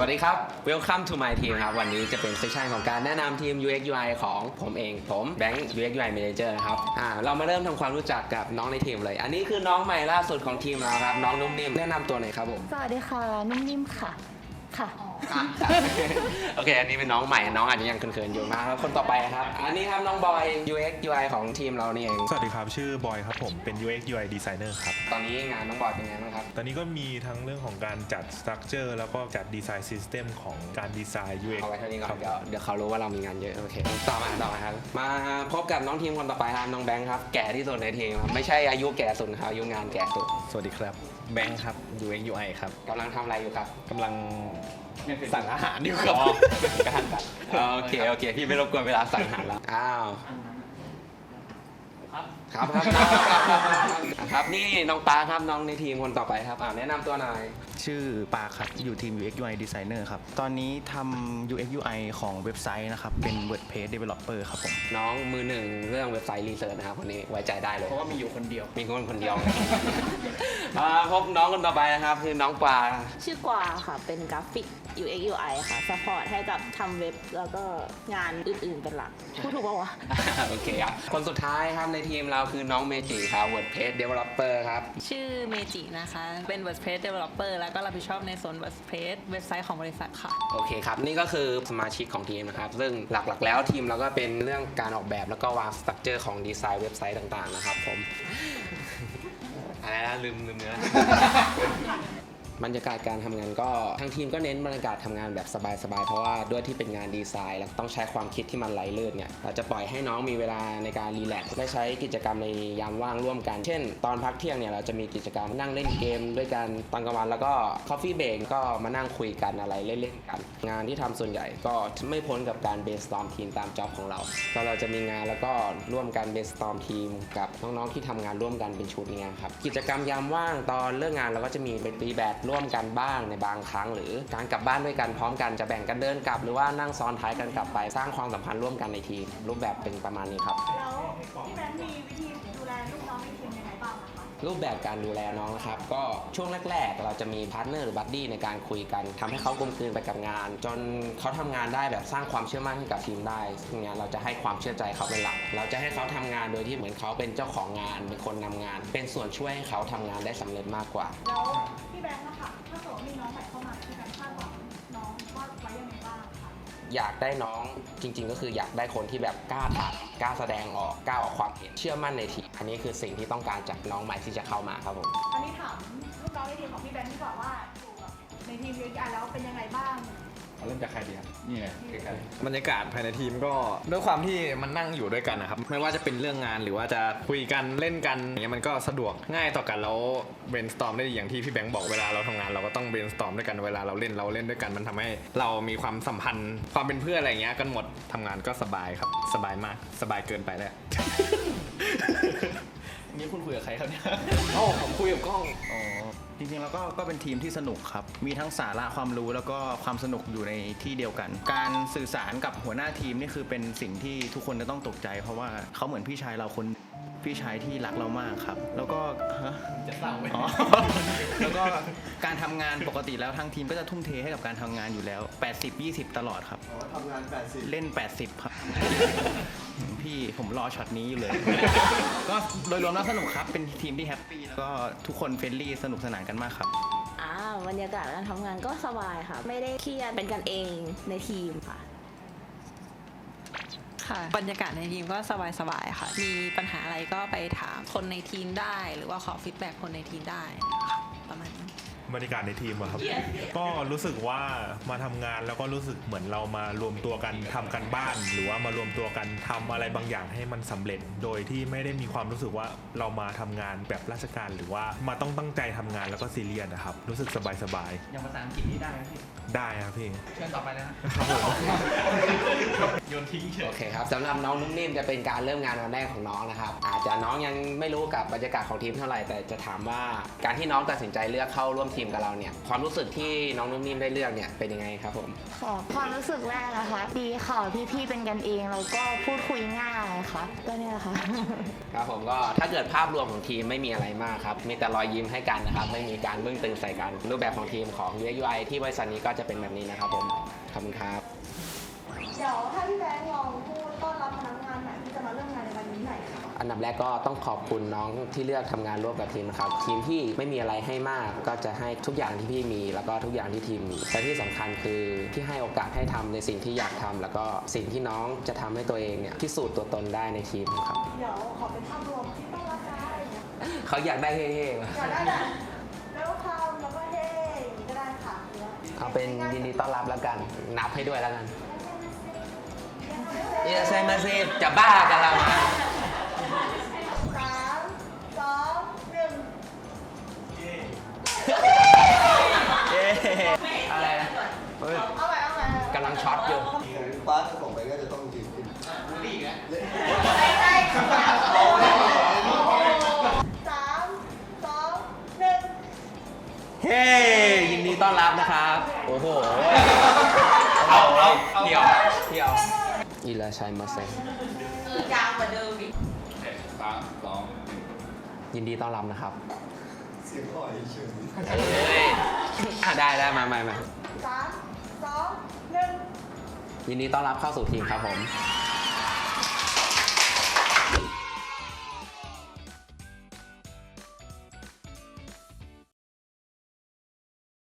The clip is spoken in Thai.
สวัสดีครับ Welcome to my team ครับ วันนี้จะเป็นเซสชันของการแนะนำทีม UX UI ของผมเอง ผมแบงค์ UX UI Manager นะครับอ่าเรามาเริ่มทำความรู้จักกับน้องในทีมเลย อันนี้คือน้องใหม่ล่าสุดของทีมเราครับ น้องนุ่มนิ่มแนะนำตัวหน่อยครับผม สวัสดีค่ะ นุ่มนิ่มค่ะ ค่ะอ่ะโอเค อันนี้เป็นน้องใหม่ น้องอาจจะยังเขินๆอยู่นะครับคนต่อไปครับ อันนี้ครับน้องบอย UX UI ของทีมเรานี่เอง สวัสดีครับ ชื่อบอยครับผมเป็น UX UI designer ครับ ตอนนี้งานน้องบอยเป็นไงบ้างครับ ตอนนี้ก็มีทั้งเรื่องของการจัด structure แล้วก็จัด design system ของการดีไซน์ UX เอาไว้เท่านี้ก่อครันบเดี๋ยวเดี๋ยวเขารู้ว่าเรามีงานเยอะ โอเค ต่อมาต่อมาครับ มาพบกับน้องทีมคนต่อไปครับ น้องแบงค์ครับ แก่ที่สุดในทีมครับ ไม่ใช่อายุแก่สุดนะครับอายุงานแก่สุด สวัสดีครับ แบงค์ครับ UX UI ครับกำลังทำอะไรอยู่ครับกำลังสั่งอาหารอยู่ครับ การกันโอเค โอเค พี่ไม่รบกวนเวลาสั่งอาหารแล้ว อ้าว ครับครับครับครับนี่น้องปาครับน้องในทีมคนต่อไปครับอ่าแนะนำตัวหน่อย ชื่อปาครับ อยู่ทีม UX UI designer ครับ ตอนนี้ทำ UX UI ของเว็บไซต์นะครับ เป็น WordPress developer ครับผม น้องมือหนึ่งเรื่องเว็บไซต์รีเสิร์ชนะครับคนนี้ไว้ใจได้เลย เพราะว่ามีอยู่คนเดียว มีคนคนเดียว อ่าพบน้องคนต่อไปนะครับ คือน้องปลาชื่อกวาค่ะ เป็นกราฟิก UX UI ค่ะสปอร์ตให้กับทำเว็บแล้วก็งานอื่นๆเป็นหลักพูดถูกปะวะ โอเคครับ คนสุดท้ายครับในทีมเราคือน้องเมจิครับ WordPress Developer ครับ ชื่อเมจินะคะ เป็น WordPress Developer แล้วก็รับผิดชอบในโซน WordPress เว็บไซต์ของบริษัทค่ะ โอเคครับ นี่ก็คือสมาชิกของทีมนะครับ ซึ่งหลักๆ แล้วทีมเราก็เป็นเรื่องการออกแบบแล้วก็วางสตรัคเจอร์ของดีไซน์เว็บไซต์ต่างๆนะครับผม อะไรนะลืมลืมเนื้อ บรรยากาศการทำงานก็ทางทีมก็เน้นบรรยากาศทำงานแบบสบายๆ เพราะว่าด้วยที่เป็นงานดีไซน์ แล้วต้องใช้ความคิดที่มันไหลลื่นเนี่ยเราจะปล่อยให้น้องมีเวลาในการรีแลกซ์ได้ใช้กิจกรรมในยามว่างร่วมกัน เช่น ตอนพักเที่ยงเนี่ยเราจะมีกิจกรรมนั่งเล่นเกม ด้วยกันตอนกลางวันแล้วก็ Coffee Break ก็มานั่งคุยกันอะไรเล่นๆกัน งานที่ทำส่วนใหญ่ก็ไม่พ้นกับการ brainstorm ทีมตามจ็อบของเรา ก็เราจะมีงานแล้วก็ร่วมกัน brainstorm ทีมกับน้องๆที่ทำงานร่วมกันเป็นชุดเนี้ยครับกิจกรรมยามว่างตอนเลิกงานเราก็จะมีเป็นตีแบดร่วมกันบ้างในบางครั้ง หรือการกลับบ้านด้วยกันพร้อมกันจะแบ่งกันเดินกลับ หรือว่านั่งซ้อนท้ายกันกลับไปสร้างความสัมพันธ์ร่วมกันในทีมรูปแบบเป็นประมาณนี้ครับ แล้วพี่แบงค์มีวิธี รูปแบบการดูแลน้องนะครับ ก็ช่วงแรก ๆ เราจะมีพาร์ทเนอร์หรือบัดดี้ในการคุยกันทำให้เขากลมกลืนไปกับงาน จนเขาทำงานได้แบบสร้างความเชื่อมั่นให้กับทีมได้ซึ่งานี้เราจะให้ความเชื่อใจเขาเป็นหลัก เราจะให้เขาทำงานโดยที่เหมือนเขาเป็นเจ้าของงานเป็นคนนำงาน เป็นส่วนช่วยให้เขาทำงานได้สำเร็จมากกว่า แล้วพี่แบงค์นะคะถ้าเกิดว่ามีน้องใหม่เข้ามา อยากได้น้องจริง ๆ ก็คืออยากได้คนที่แบบกล้าถามกล้าแสดงออกกล้าออกความเห็นเชื่อมั่นในทีมอันนี้คือสิ่งที่ต้องการจากน้องใหม่ที่จะเข้ามาครับผมอันนี้ถามลูกน้องในทีมของพี่แบงค์ดีกว่าว่าอยู่ในทีม UX แล้วเป็นยังไงบ้าง เริ่มจากใครดีครับนี่ไงบรรยากาศภายในทีมก็ด้วยความที่มันนั่งอยู่ด้วยกันนะครับไม่ว่าจะเป็นเรื่องงานหรือว่าจะคุยกันเล่นกันอย่างเงี้ยมันก็สะดวกง่ายต่อกันแล้ว brainstorm ได้ดีอย่างที่พี่แบงค์บอกเวลาเราทำงานเราก็ต้อง brainstorm ด้วยกันเวลาเราเล่นเราเล่นด้วยกันมันทำให้เรามีความสัมพันธ์ ความเป็นเพื่อนอะไรอย่างเงี้ยกันหมดทำงานก็สบายครับสบายมากสบายเกินไปแล้ว นี่คุณคุยกับใครครับเนี่ยโอ้ผมคุยกับกล้อง อ๋อ จริงๆแล้วก็ก็เป็นทีมที่สนุกครับ มีทั้งสาระความรู้แล้วก็ความสนุกอยู่ในที่เดียวกัน การสื่อสารกับหัวหน้าทีมนี่คือเป็นสิ่งที่ทุกคนจะต้องตกใจ เพราะว่าเขาเหมือนพี่ชายเราคนพี่ชายที่รักเรามากครับ แล้วก็ฮะ จะเศร้าไหมอ๋อแล้วก็การทำงานปกติแล้วทางทีมก็จะทุ่มเทให้กับการทำงานอยู่แล้ว 80 20 ตลอดครับ ทำงาน 80เล่น 80 ครับ พี่ผมรอช็อตนี้อยู่เลย ก็โดยรวมแล้วสนุกครับ เป็นทีมที่แฮปปี้แล้วก็ทุกคนเฟรนลี่สนุกสนานกันมากครับอ่าบรรยากาศการทำงานก็สบายค่ะ ไม่ได้เครียดเป็นกันเองในทีมค่ะ ค่ะบรรยากาศในทีมก็สบายๆค่ะ มีปัญหาอะไรก็ไปถามคนในทีมได้ หรือว่าขอฟีดแบ็กคนในทีมได้ค่ะประมาณนี้ บรรยากาศในทีมอะครับ ก็รู้สึกว่ามาทำงานแล้วก็รู้สึกเหมือนเรามารวมตัวกันทำกันบ้าน หรือว่ามารวมตัวกันทำอะไรบางอย่างให้มันสำเร็จ โดยที่ไม่ได้มีความรู้สึกว่าเรามาทำงานแบบราชการหรือว่ามาต้องตั้งใจทำงานแล้วก็ซีเรียสนะครับ รู้สึกสบายอย่างภาษาอังกฤษนี่ได้ไหมพี่ๆได้ครับพี่ เชิญต่อไปนะโยนทิ้งเฉโอยเคครับสำหรับน้องนุ่มนิ่มจะเป็นการเริ่มงานวันแรกของน้องนะครับ อาจจะน้องยังไม่รู้กับบรรยากาศของทีมเท่าไหร่แต่จะถามว่าการที่น้องตัดสินใจเลือกเข้าร่วมทีมทีมกับเราเนี่ยความรู้สึกที่น้องนุ่มนิ่มได้เลือกเนี่ยเป็นยังไงครับผม ขอความรู้สึกแรกนะคะดีค่ะพี่ๆเป็นกันเองแล้วก็พูดคุยง่ายค่ะก็เนี่ยแหละค่ะ ครับผมก็ถ้าเกิดภาพรวมของทีมไม่มีอะไรมากครับ มีแต่รอยยิ้มให้กันนะครับ ไม่มีการบึ้งตึงใส่กัน รูปแบบของทีมของ UX UI ที่บริษัทนี้ก็จะเป็นแบบนี้นะครับผมขอบคุณครับ เดี๋ยวถ้าพี่แบงค์ลองพูดต้อนรับพนักงานใหม่ที่จะมาเริ่มงานในวันนี้หน่ อยค่ะอันดับแรกก็ต้องขอบคุณน้องที่เลือกทำงานร่วมกับทีมนะครับทีมที่ไม่มีอะไรให้มากก็จะให้ทุกอย่างที่พี่มี แล้วก็ทุกอย่างที่ทีมมีแต่ที่สำคัญคือที่ให้โอกาสให้ทำในสิ่งที่อยากทำแล้วก็สิ่งที่น้องจะทำให้ตัวเองเนี่ยพิสูจน์ตัวตนได้ในทีมครับเดี๋ยวขอเป็นภาพรวมที่ต้อนรับนะอะไรอย่างเงี้ยเขาอยากได้เฮ่ๆมาอยากได้แบบแล้วคำแล้วก็เฮ้อย่างนี้ก็ได้ค่ะหรือว่าเอาเป็นยินดีต้อนรับแล้วกันนับให้ด้วยแล้วกันเยเซมาเซจะบ้ากันแล้วนะส ฮ้ยเอาใหม่เอาใหม่กำลังช็อตอยู่ป้าส่งไปก็จะต้องยืนขึ้นไม่ใช่สามสองหนึ่งเฮ้ยินดีต้อนรับนะครับ โอ้โห เอาเอาเดี๋ยวเดี๋ยวอิราชัยมาเซยาวกว่าเดิมอีกสามสองยินดีต้อนรับนะครับเสียงอ่อยเฉยเฮ้ยอะได้ได้มามามาสาม สองหนึ่งยินดีต้อนรับเข้าสู่ทีมครับผม